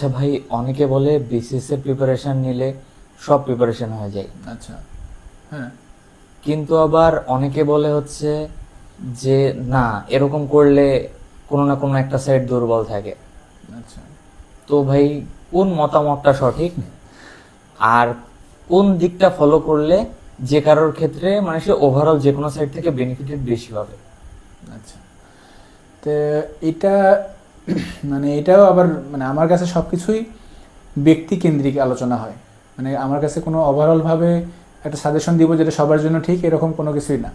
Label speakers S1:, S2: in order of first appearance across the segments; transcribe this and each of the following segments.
S1: আচ্ছা ভাই অনেকে বলে বিসিএস এর প্রিপারেশন নিলে সব প্রিপারেশন হয়ে যায়।
S2: আচ্ছা হ্যাঁ।
S1: কিন্তু আবার অনেকে বলে হচ্ছে যে না এরকম করলে কোনো না কোনো একটা সাইড দুর্বল থাকে।
S2: আচ্ছা।
S1: তো ভাই কোন মতামতটা সঠিক? আর কোন দিকটা ফলো করলে যে কারোর ক্ষেত্রে মানে সে ওভারঅল যে কোনো সাইড থেকে বেনিফিটেড বেশি হবে
S2: আচ্ছা। তো এটা মানে এটাও আবার মানে আমার কাছে সব কিছুই ব্যক্তিকেন্দ্রিক আলোচনা হয়। মানে আমার কাছে কোনো ওভারঅলভাবে একটা সাজেশন দিব যেটা সবার জন্য ঠিক, এরকম কোনো কিছুই না।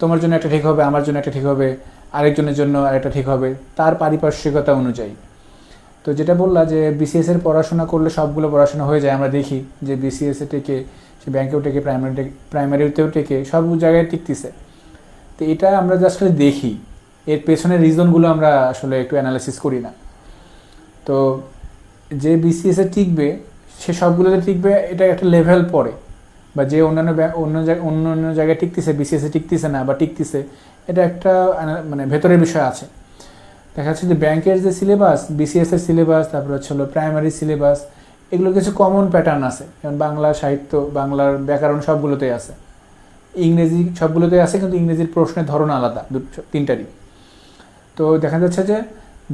S2: তোমার জন্য একটা ঠিক হবে, আমার জন্য একটা ঠিক হবে, আরেকজনের জন্য আরেকটা ঠিক হবে, তার পারিপার্শ্বিকতা অনুযায়ী। তো যেটা বললা যে বিসিএস এর পড়াশোনা করলে সবগুলো পড়াশোনা হয়ে যায়, আমরা দেখি যে বিসিএস এ টেকে, সে ব্যাংকেও টেকে প্রাইমারি প্রাইমারিতেও টেকে, সব জায়গায় টিকতেছে। তো এটা আমরা জাস্ট দেখি। এর পেছনের রিজনগুলো আমরা আসলে একটু অ্যানালাইসিস করি না। তো যে বিসিএস টিকবে, সে সবগুলোতে টিকবে, এটা একটা লেভেল পরে। বা যে অন্যান্য অন্য অন্য অন্য জায়গায় টিকতেছে বিসিএস টিকতেছে না বা টিকতেছে, এটা একটা মানে ভেতরের বিষয় আছে। দেখা যাচ্ছে যে ব্যাংকের যে সিলেবাস বিসিএস এর সিলেবাস তারপর হচ্ছে হলো প্রাইমারি সিলেবাস এগুলো কিছু কমন প্যাটার্ন আছে। যেমন বাংলা সাহিত্য, বাংলার ব্যাকরণ সবগুলোতেই আছে। ইংরেজি সবগুলোতেই আছে, কিন্তু ইংরেজির প্রশ্নের ধরন আলাদা, দুটো তিনটারই। তো দেখা যাচ্ছে যে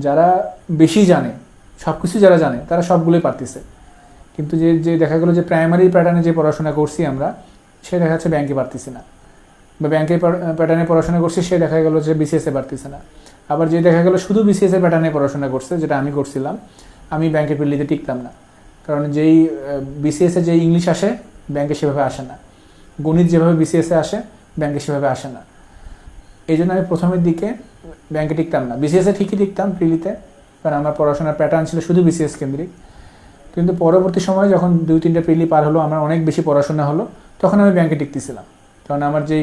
S2: যারা বেশি জানে সব কিছু যারা জানে, তারা সবগুলোই পারতেছে। কিন্তু যে যে দেখা গেলো যে প্রাইমারি প্যাটার্নে যে পড়াশোনা করছি আমরা, সে দেখা যাচ্ছে ব্যাংকে পারতেছি না। বা ব্যাংকের প্যাটার্নে পড়াশোনা করছি, সে দেখা গেলো যে বিসিএসে পারতেছে না। আবার যে দেখা গেলো শুধু বিসিএসের প্যাটার্নে পড়াশোনা করছে, যেটা আমি করছিলাম, আমি ব্যাংকের পিল্লিতে টিকতাম না। কারণ যেই বিসিএসে যেই ইংলিশ আসে ব্যাংকে সেভাবে আসে না। গণিত যেভাবে বিসিএসে আসে ব্যাংকে সেভাবে আসে না। এই জন্য আমি প্রথমের দিকে ব্যাংকে টিকতাম না। বিসিএসে ঠিকই টিকতাম ফ্রিলিতে কারণ আমার পড়াশোনার প্যাটার্ন ছিল শুধু বিসিএস কেন্দ্রিক। কিন্তু পরবর্তী সময়ে যখন দুই, তিনটে প্রিলি পার হলো, আমার অনেক বেশি পড়াশোনা হলো, তখন আমি ব্যাংকে টিকতেছিলাম। কারণ আমার যেই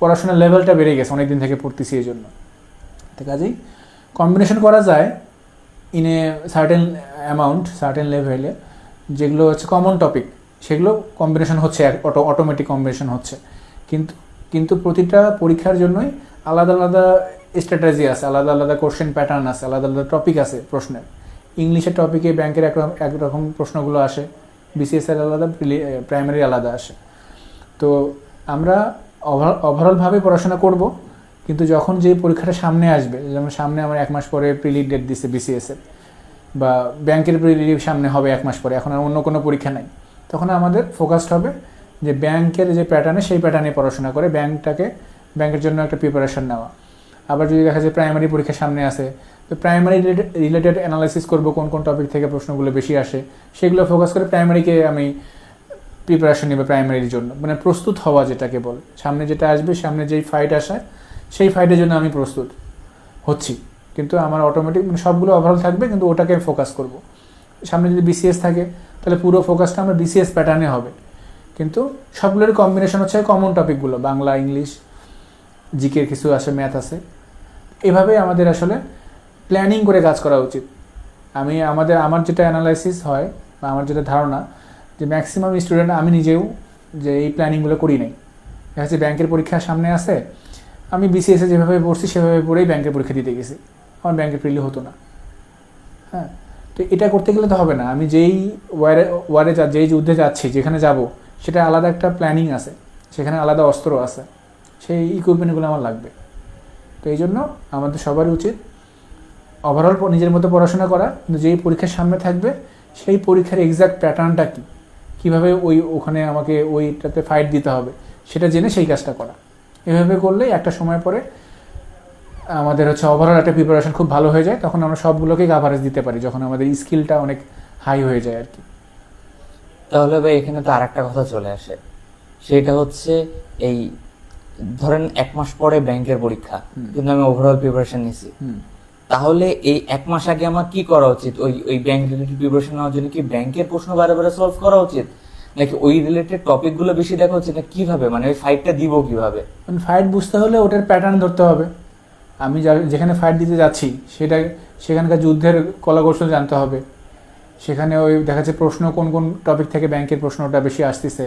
S2: পড়াশোনার লেভেলটা বেড়ে গেছে অনেক দিন থেকে পড়তেছি এই জন্য। তো কাজেই কম্বিনেশন করা যায় in a certain amount certain লেভেলে যেগুলো হচ্ছে কমন টপিক সেগুলো কম্বিনেশন হচ্ছে, অটো অটোমেটিক কম্বিনেশন হচ্ছে। কিন্তু কিন্তু প্রতিটা পরীক্ষার জন্যই আলাদা আলাদা স্ট্র্যাটেজি আছে, আলাদা আলাদা কোশ্চেন প্যাটার্ন আছে, আলাদা আলাদা টপিক আছে প্রশ্নের। ইংলিশের টপিকে ব্যাংকের একরকম একরকম প্রশ্নগুলো আসে বিসিএস এর আলাদা প্রাইমারি আলাদা আসে। তো আমরা ওভারঅলভাবে পড়াশোনা করব, কিন্তু যখন যে পরীক্ষাটা সামনে আসবে, যেমন সামনে আমার এক মাস পরে প্রিলি ডেট দিচ্ছে বিসিএস এর, বা ব্যাংকের প্রিলি সামনে হবে এক মাস পরে, এখন আর অন্য কোনো পরীক্ষা নাই, তখন আমাদের ফোকাসড হবে যে ব্যাংকের যে প্যাটার্নে সেই প্যাটার্নে পড়াশোনা করে ব্যাংকটাকে ব্যাংকের জন্য একটা প্রিপারেশন নেওয়া। আবার যদি দেখা যায় প্রাইমারি পরীক্ষা সামনে আসে, তো প্রাইমারি রিলেটেড অ্যানালাইসিস করব কোন কোন টপিক থেকে প্রশ্নগুলো বেশি আসে, সেগুলো ফোকাস করে প্রাইমারিকে আমি প্রিপারেশন নেবে প্রাইমারির জন্য। মানে প্রস্তুত হওয়া যেটাকে বল। সামনে যেটা আসবে, সামনে যেই ফাইট আসে সেই ফাইটের জন্য আমি প্রস্তুত হচ্ছি। কিন্তু আমার অটোমেটিক মানে সবগুলো ওভারঅল থাকবে, কিন্তু ওটাকে আমি ফোকাস করব। সামনে যদি বিসিএস থাকে, তাহলে পুরো ফোকাসটা আমার বিসিএস প্যাটার্নে হবে। কিন্তু সবগুলোর কম্বিনেশন হচ্ছে কমন টপিকগুলো বাংলা, ইংলিশ জিকের কিছু আসে ম্যাথ আছে। এভাবে আমাদের আসলে প্ল্যানিং করে কাজ করা উচিত। আমি আমাদের, আমার যেটা অ্যানালাইসিস হয় বা আমার যেটা ধারণা যে ম্যাক্সিমাম স্টুডেন্ট আমি নিজেও যে এই প্ল্যানিংগুলো করি নাই। দেখা যাচ্ছে ব্যাংকের পরীক্ষা সামনে আসে আমি বিসিএসে যেভাবে পড়ছি সেভাবে পড়েই ব্যাংকের পরীক্ষা দিতে গেছি। আমার ব্যাংকের প্রিলি হতো না। হ্যাঁ তো এটা করতে গেলে তো হবে না। আমি যেই ওয়ারে ওয়ারে যা, যেই যুদ্ধে যাচ্ছি, যেখানে যাব, সেটা আলাদা একটা প্ল্যানিং আছে। সেখানে আলাদা অস্ত্র আছে। সেই ইকুইপমেন্টগুলো আমার লাগবে। তো এই জন্য আমাদের সবারই উচিত ওভারঅল নিজের মতো পড়াশোনা করা, কিন্তু যেই পরীক্ষার সামনে থাকবে, সেই পরীক্ষার এক্সাক্ট প্যাটার্নটা কী? কীভাবে ওই ওখানে আমাকে ওইটাতে ফাইট দিতে হবে, সেটা জেনে সেই কাজটা করা। এভাবে করলে একটা সময় পরে আমাদের হচ্ছে ওভারঅল একটা প্রিপারেশন খুব ভালো হয়ে যায়, তখন আমরা সবগুলোকেই কাভারেজ দিতে পারি, যখন আমাদের স্কিলটা অনেক হাই হয়ে যায় আর কি।
S1: তাহলে ভাই, এখানে তো আর একটা কথা চলে আসে। সেটা হচ্ছে এই ধরেন এক মাস পরে ব্যাংকের পরীক্ষা। কিন্তু আমি ওভারঅল প্রিপারেশন নিছি। তাহলে এই এক মাস আগে আমার কি করা উচিত? ওই ওই ব্যাংক রিলেটেড প্রিপারেশন নেওয়ার জন্য কি ব্যাংকের প্রশ্ন বারে বারে সলভ করা উচিত? নাকি ওই রিলেটেড টপিকগুলো বেশি দেখা উচিত? না কীভাবে? মানে ওই ফাইটটা দিব কীভাবে?
S2: মানে ফাইট বুঝতে হলে ওটার প্যাটার্ন ধরতে হবে। আমি যেখানে ফাইট দিতে যাচ্ছি সেটা সেখানকার যুদ্ধের কলাকৌশল জানতে হবে। সেখানে ওই দেখা যাচ্ছে প্রশ্ন কোন কোন টপিক থেকে ব্যাংকের প্রশ্নটা বেশি আসতেছে।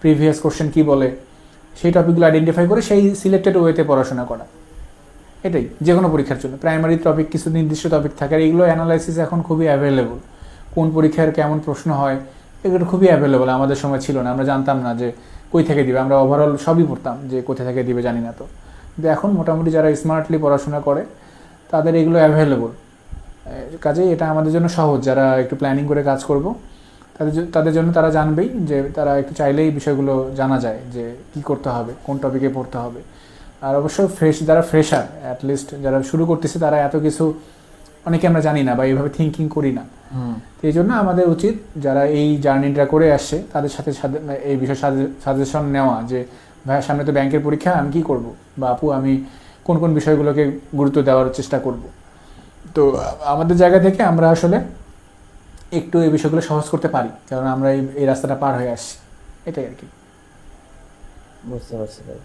S2: প্রিভিয়াস কোশ্চেন কি বলে? সেই টপিকগুলো আইডেন্টিফাই করে সেই সিলেক্টেড ওয়েতে পড়াশোনা করা। এটাই যে কোনো পরীক্ষার জন্য। প্রাইমারি টপিক কিছু নির্দিষ্ট টপিক থাকে আর এগুলো অ্যানালাইসিস এখন খুবই অ্যাভেলেবল কোন পরীক্ষার কেমন প্রশ্ন হয়, এগুলো খুবই অ্যাভেলেবল আমাদের সময় ছিল না, আমরা জানতাম না যে কই থেকে দিবে। আমরা ওভারঅল সবই পড়তাম যে কোথা থেকে দিবে জানি না তো। কিন্তু এখন মোটামুটি যারা স্মার্টলি পড়াশোনা করে, তাদের এগুলো অ্যাভেলেবল কাজেই এটা আমাদের জন্য সহজ। যারা একটু প্ল্যানিং করে কাজ করব তাদের তাদের জন্য তারা জানবেই যে তারা একটু চাইলেই বিষয়গুলো জানা যায় যে কি করতে হবে কোন টপিকে পড়তে হবে। আর অবশ্য ফ্রেশ যারা ফ্রেশার অ্যাটলিস্ট যারা শুরু করতেছে তারা এত কিছু অনেকে আমরা জানি না বা এইভাবে থিঙ্কিং করি না। তো এই জন্য আমাদের উচিত যারা এই জার্নিটা করে আসছে তাদের সাথে সাথে- এই বিষয়ে সাজেশন নেওয়া যে ভাইয়া সামনে তো ব্যাংকের পরীক্ষা আমি কি করব? বা আপু আমি কোন কোন বিষয়গুলোকে গুরুত্ব দেওয়ার চেষ্টা করব? তো আমাদের জায়গা থেকে আমরা আসলে একটু এই বিষয়গুলো সহজ করতে পারি, কারণ আমরা এই রাস্তাটা পার হয়ে আসছি। এটাই আর কি।
S1: বুঝতে পারছি ভাই।